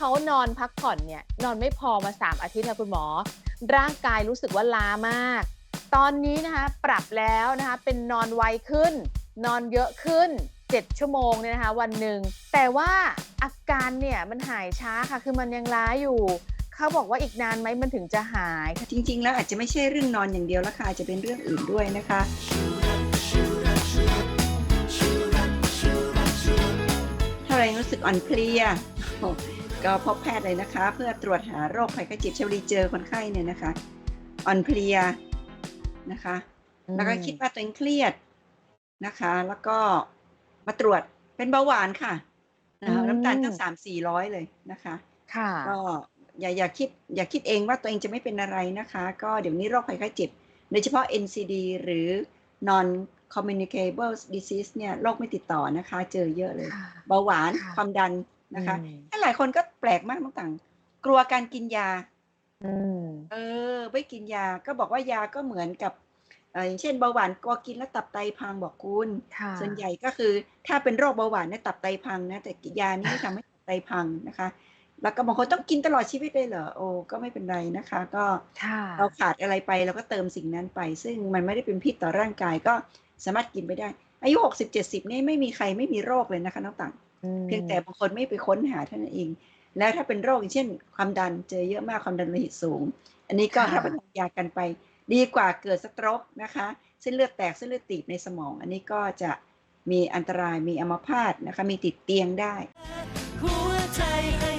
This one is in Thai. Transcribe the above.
เขานอนพักผ่อนเนี่ยนอนไม่พอมา 3 อาทิตย์ค่ะคุณหมอ ร่างกายรู้สึกว่าล้ามาก ตอนนี้นะคะปรับแล้วนะคะเป็นนอนไวขึ้น นอนเยอะขึ้น 7 ชั่วโมงเนี่ยนะคะวันหนึ่งแต่ว่าอาการเนี่ยมันหายช้าค่ะคือมันยังล้าอยู่เขาบอกว่าอีกนานไหมมันถึงจะหาย จริง ๆ แล้วอาจจะไม่ใช่เรื่องนอนอย่างเดียวแล้วค่ะอาจจะเป็นเรื่องอื่นด้วยนะคะ กอ่อนเพลียก็พบแพทย์เลยนะคะ เพื่อตรวจหาโรคภัยไข้เจ็บเชวลีเจอคนไข้เนี่ยนะคะ อ่อนเพลียนะคะ แล้วก็คิดว่าตัวเองเครียดนะคะ แล้วก็มาตรวจเป็นเบาหวานค่ะนะคะอืมน้ำตาลตั้งสามสี่ร้อยเลยนะคะ ค่ะก็อย่าอย่าคิดอย่าคิดเองว่าตัวเองจะไม่เป็นอะไรนะคะ ก็เดี๋ยวนี้โรคภัยไข้เจ็บ โดยเฉพาะ NCD หรือ non communicable disease เนี่ยโรคไม่ติดต่อนะคะ เจอเยอะเลยค่ะเบาหวานค่ะความดันนะคะอืมถ้าหลายคนก็แปลกมากน้องต่างกลัวการกินยาอืมเออไม่กินยาก็บอกว่ายาก็เหมือนกับเอ่ออย่างเช่นเบาหวานกลัวกินแล้วตับไตพังบอกคุณค่ะส่วนใหญ่ก็คือถ้าเป็นโรคเบาหวานเนี่ยตับไตพังนะแต่ยานี้ไม่ทำให้ตับไตพังนะคะ แล้วก็บางคนต้องกินตลอดชีวิตเลยเหรอโอ้ก็ไม่เป็นไรนะคะ ก็ค่ะเราขาดอะไรไปเราก็เติมสิ่งนั้นไป ซึ่งมันไม่ได้เป็นพิษต่อร่างกายก็ สามารถกินไปได้ อายุ60 70นี่ไม่มีใครไม่มีโรคเลยนะคะน้องต่างอืมเพียงแต่บางคนไม่ไปค้นหาเท่านั้นเอง แล้วถ้าเป็นโรคอย่างเช่น ความดันเจอเยอะมากความดันโลหิตสูง อันนี้ก็รับประทานยากันไป ดีกว่าเกิดสโตรกนะคะเส้นเลือดแตกเส้นเลือดตีบในสมอง อันนี้ก็จะมีอันตรายมีอัมพาตนะคะมีติดเตียงได้หัวใจให้